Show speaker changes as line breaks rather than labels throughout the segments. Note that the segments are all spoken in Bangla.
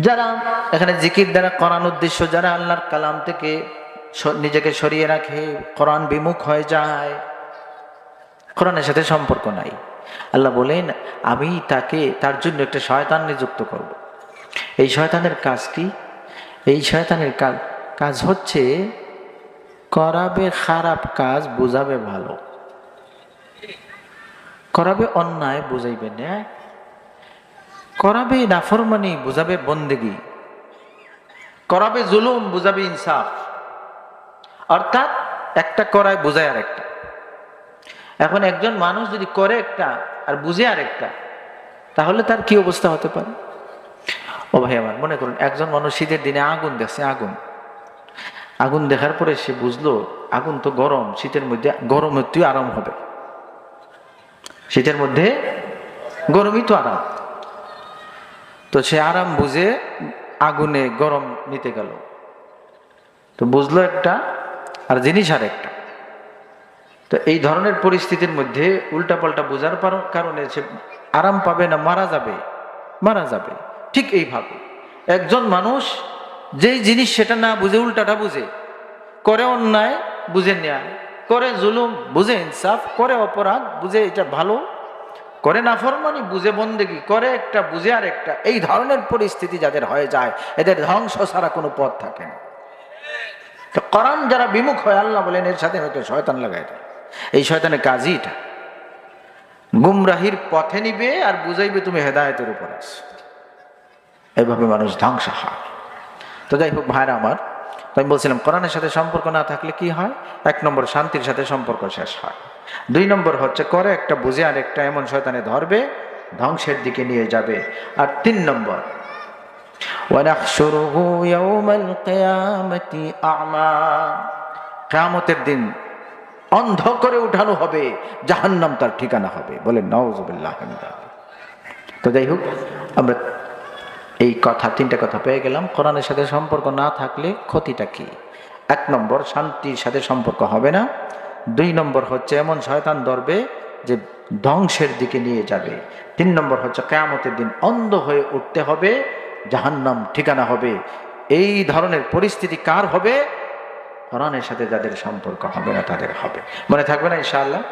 যারা এখানে জিকির দ্বারা করান উদ্দেশ্য, যারা আল্লাহর কালাম থেকে নিজেকে সরিয়ে রাখে, কোরআন বিমুখ হয়ে যায়, কোরআনের সাথে সম্পর্ক নাই। আল্লাহ বলেন, আমি তাকে, তার জন্য একটা শয়তান নিযুক্ত করব। এই শয়তানের কাজ কি? এই শয়তানের কাজ কাজ হচ্ছে করাবে খারাপ কাজ বুঝাবে ভালো। করাবে অন্যায় বুঝাইবে ন্যায় করাবে নাফরমানি বুঝাবে বন্দেগি। করাবে জুলুম বুঝাবে ইনসাফ। অর্থাৎ একটা করায় বুঝায় আর একটা এখন একজন মানুষ যদি করে একটা আর বুঝে আর একটা তাহলে তার কি অবস্থা হতে পারে? ও ভাই আমার, মনে করুন, একজন মানুষ শীতের দিনে আগুন দেখছে, আগুন। আগুন দেখার পরে সে বুঝলো, আগুন তো গরম, শীতের মধ্যে গরম তুই আরাম হবে। শীতের মধ্যে গরমই তো আরাম। তো সে আরাম বুঝে আগুনে গরম নিতে গেল। তো বুঝলো একটা, আর জিনিস আর একটা তো এই ধরনের পরিস্থিতির মধ্যে উল্টাপাল্টা বোঝার কারণে সে আরাম পাবে না, মারা যাবে মারা যাবে। ঠিক এইভাবে। একজন মানুষ যেই জিনিস সেটা না বুঝে, উল্টাটা বুঝে। করে অন্যায়, বুঝে ন্যায়। করে জুলুম, বুঝে ইনসাফ। করে অপরাধ, বুঝে এটা ভালো। করে না ফরমানি, বুঝে বন্দেগি করে, একটা বুঝে আর একটা। এই ধরনের পরিস্থিতি যাদের হয়ে যায়, এদের ধ্বংস ছাড়া কোনো পথ থাকে না। তো করান যারা বিমুখ হয়, আল্লাহ বলেন এর সাথে হয়তো শয়তান লাগায় এই শয়তানের কাজই এটা গুমরাহির পথে নিবে আর বুঝাইবে তুমি হেদায়তের উপর আস এভাবে মানুষ ধ্বংস হয়। তো যাই হোক ভাইরা আমার আমি বলছিলাম, কোরআনের সাথে সম্পর্ক না থাকলে কি হয়? এক নম্বর, শান্তির সাথে সম্পর্ক শেষ হয়। দুই নম্বর হচ্ছে, করে একটা বুঝে আর একটা এমন শয়তানে ধরবে, ধ্বংসের দিকে নিয়ে যাবে। আর তিন নম্বর
কামতের দিন অন্ধ করে উঠানো হবে, জাহান্নাম তার ঠিকানা হবে। বলে নওয়াজবিল্লাহ তো যাই হোক, আমরা এই কথা, তিনটা কথা পেয়ে গেলাম। কোরআনের সাথে সম্পর্ক না থাকলে ক্ষতিটা কি? এক নম্বর, শান্তির সাথে সম্পর্ক হবে না। দুই নম্বর হচ্ছে এমন শয়তান ধরবে যে ধ্বংসের দিকে নিয়ে যাবে। তিন নম্বর হচ্ছে কেয়ামতের দিন অন্ধ হয়ে উঠতে হবে, জাহান্নাম ঠিকানা হবে। এই ধরনের পরিস্থিতি কার হবে? কোরআনের সাথে যাদের সম্পর্ক হবে না, তাদের হবে। মনে থাকবে না ইনশাআল্লাহ?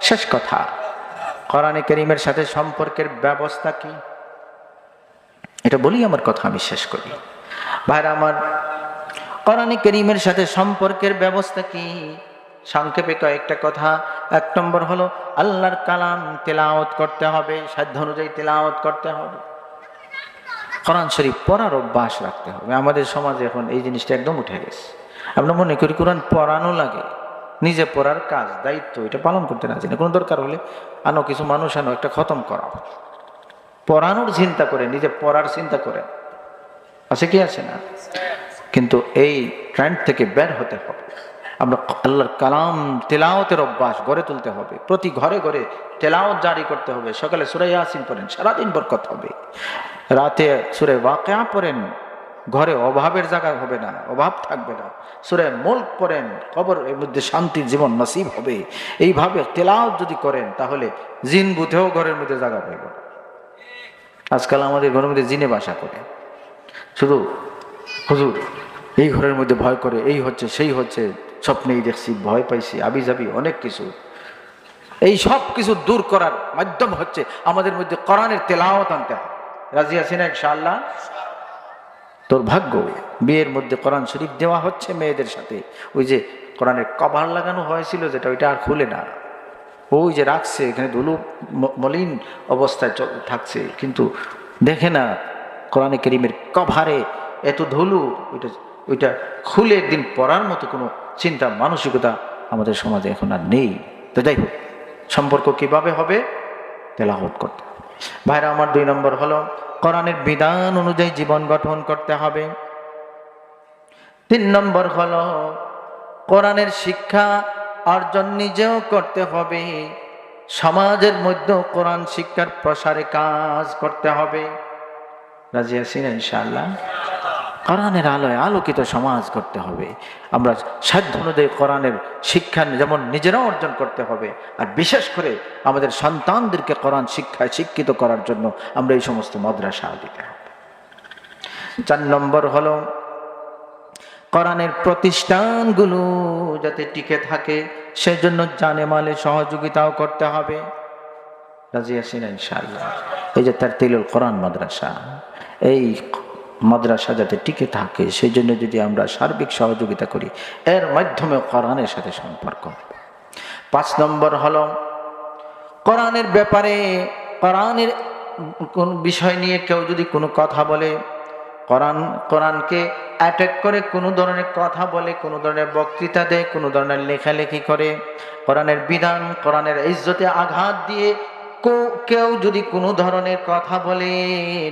শেষ কথা। কোরআনে করিমের সাথে সম্পর্কের ব্যবস্থা কি? এটা বলি আমার কথা, আমি শেষ করি। ভাইরা আমার, কোরআনে করিমের সাথে সম্পর্কের ব্যবস্থা কি? সংক্ষেপে কয়েকটা কথা। এক নম্বর হলো, আল্লাহর কালাম তেলাওয়াত করতে হবে, সাধ্য অনুযায়ী তেলাওয়াত করতে হবে। কোরআন শরীফ পড়ার অভ্যাস রাখতে হবে। আমাদের সমাজে এখন এই জিনিসটা একদম উঠে গেছে। আমরা মনে করি কোরআন পড়ানো লাগে, নিজে পড়ার কাজ, দায়িত্ব, এটা পালন করতে না। জানি কোনো দরকার হলে আনো কিছু মানুষ আনো, একটা খতম করা পড়ানোর চিন্তা করে, নিজে পড়ার চিন্তা করে। আছে কি, আছে না? কিন্তু এই ট্রেন্ড থেকে বের হতে হবে। আমরা আল্লাহর কালাম তেলাওতের অভ্যাস গড়ে তুলতে হবে। প্রতি ঘরে ঘরে তেলাওত জারি করতে হবে। সকালে সুরে ইয়াসিন পড়েন, সারাদিন বরকত হবে। রাতে সুরে ওয়াকেয়া পড়েন, ঘরে অভাবের জায়গা হবে না, অভাব থাকবে না। সুরে মুল্ক পড়েন কবর এর মধ্যে শান্তির জীবন নসিব হবে। এইভাবে তেলাওত যদি করেন, তাহলে জিন বুথেও ঘরের মধ্যে জায়গা পাইব। আজকাল আমাদের ঘরের মধ্যে জিনে বাসা করে। শুধু হুজুর, এই ঘরের মধ্যে ভয় করে, এই হচ্ছে, সেই হচ্ছে। স্বপ্নেই দেখছি, ভয় পাইছি আবি যাবি অনেক কিছু। এই সব কিছু দূর করার মাধ্যম হচ্ছে আমাদের মধ্যে কোরআনের তেলাওয়াত আনতে হবে। রাজি আছি না ইনশাআল্লাহ? তোর ভাগ্য, বিয়ের মধ্যে কোরআন শরীফ দেওয়া হচ্ছে মেয়েদের সাথে। ওই যে কোরআনের কভার লাগানো হয়েছিল যেটা, ওইটা আর খুলে না। ওই যে রাখছে, এখানে ধুলু মলিন অবস্থায় থাকছে। কিন্তু দেখে না, কোরআনে করিমের কভারে এত ধুলু, ওইটা ওইটা খুলে একদিন পড়ার মতো কোনো চিন্তা, মানসিকতা আমাদের সমাজে এখন আর নেই। তো যাই হোক, সম্পর্ক কীভাবে হবে? তেলাহত করতে ভাইরা, আমার দুই নম্বর হলো,
কোরআনের বিধান অনুযায়ী জীবন গঠন করতে হবে। তিন নম্বর হলো, কোরআনের শিক্ষা অর্জন নিজেও করতে হবে। সমাজের মধ্যে কোরআন শিক্ষার প্রসারে কাজ করতে হবে। রাজি আছেন ইনশাআল্লাহ? কোরআনের আলোয় আলোকিত সমাজ করতে হবে। আমরা সাধ্য অনুযায়ী কোরআনের শিক্ষা যেমন নিজেরাও অর্জন করতে হবে, আর বিশেষ করে আমাদের সন্তানদেরকে কোরআন শিক্ষায় শিক্ষিত করার জন্য আমরা এই সমস্ত মাদ্রাসা দিতে হবে। চার নম্বর হলো, কোরআনের প্রতিষ্ঠানগুলো যাতে টিকে থাকে, সেজন্য জানে মালে সহযোগিতাও করতে হবে। রাজি আছেন ইনশাআল্লাহ। এই যে তার তিলুল কোরআন মাদ্রাসা, এই মাদ্রাসা যাতে টিকে থাকে সেই জন্য যদি আমরা সার্বিক সহযোগিতা করি, এর মাধ্যমে কোরআনের সাথে সম্পর্ক। পাঁচ নম্বর হল, কোরআনের ব্যাপারে, কোরআনের কোন বিষয় নিয়ে কেউ যদি কোনো কথা বলে, কোরআন, কোরআনকে অ্যাটাক করে, কোনো ধরনের কথা বলে, কোনো ধরনের বক্তৃতা দেয়, কোনো ধরনের লেখালেখি করে, কোরআনের বিধান, কোরআনের ইজ্জতে আঘাত দিয়ে কেউ যদি কোনো ধরনের কথা বলে,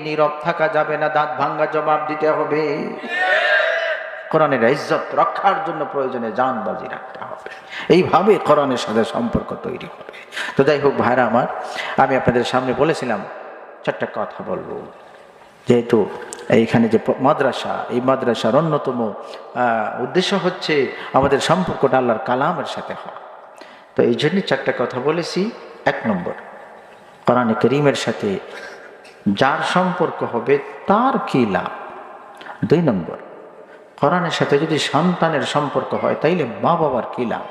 নীরব থাকা যাবে না, দাঁত ভাঙ্গা জবাব দিতে হবে। কোরআনের ইজ্জত রক্ষার জন্য প্রয়োজনে জানবাজি রাখতে হবে। এইভাবে কোরআনের সাথে সম্পর্ক তৈরি হবে। তো যাই হোক ভাইরা আমার, আমি আপনাদের সামনে বলেছিলাম, চারটা কথা বলব। যেহেতু এইখানে যে মাদ্রাসা, এই মাদ্রাসার অন্যতম উদ্দেশ্য হচ্ছে আমাদের সম্পর্কটা আল্লাহর কালামের সাথে হওয়া তো এই জন্য চারটা কথা বলেছি। এক নম্বর কোরআনে করিমের সাথে যার সম্পর্ক হবে তার কি লাভ? দুই নম্বর, কোরআনের সাথে যদি সন্তানের সম্পর্ক হয় তাইলে মা বাবার কি লাভ?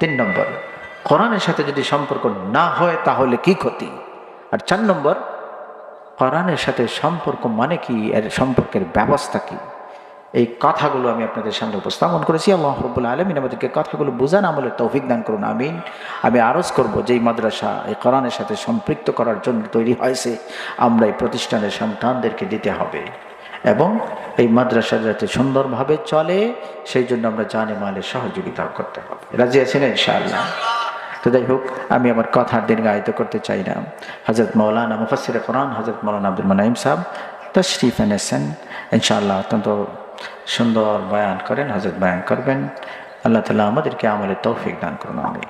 তিন নম্বর, কোরআনের সাথে যদি সম্পর্ক না হয় তাহলে কি ক্ষতি? আর চার নম্বর, কোরআনের সাথে সম্পর্ক মানে কি? এর সম্পর্কের ব্যবস্থা কি? এই কথাগুলো আমি আপনাদের সামনে উপস্থাপন করেছি। আল্লাহ রব্বুল আলমিন আমাদেরকে কথাগুলো বোঝান, আমলের তৌফিক দান করুন, আমিন। আমি আরজ করব যে এই মাদ্রাসা, এই কোরআনের সাথে সম্পৃক্ত করার জন্য তৈরি হয়েছে, আমরা এই প্রতিষ্ঠানের সন্তানদেরকে দিতে হবে। এবং এই মাদ্রাসা যাতে সুন্দরভাবে চলে, সেই জন্য আমরা জানে মালে সহযোগিতা করতে হবে। রাজি আছেন ইনশাআল্লাহ? তো যাই হোক, আমি আমার কথার দিন দীর্ঘায়িত করতে চাই না। হজরত মৌলানা মুফাসির কোরআন হজরত মৌলানা আব্দুল মানাইম সাহেব, তশরিফ এনেছেন। ইনশাআল্লাহ অত্যন্ত সুন্দর বয়ান করেন হজরত বয়ান করবেন। আল্লাহ তালা আমাদেরকে আমলে তৌফিক দান করুন আমি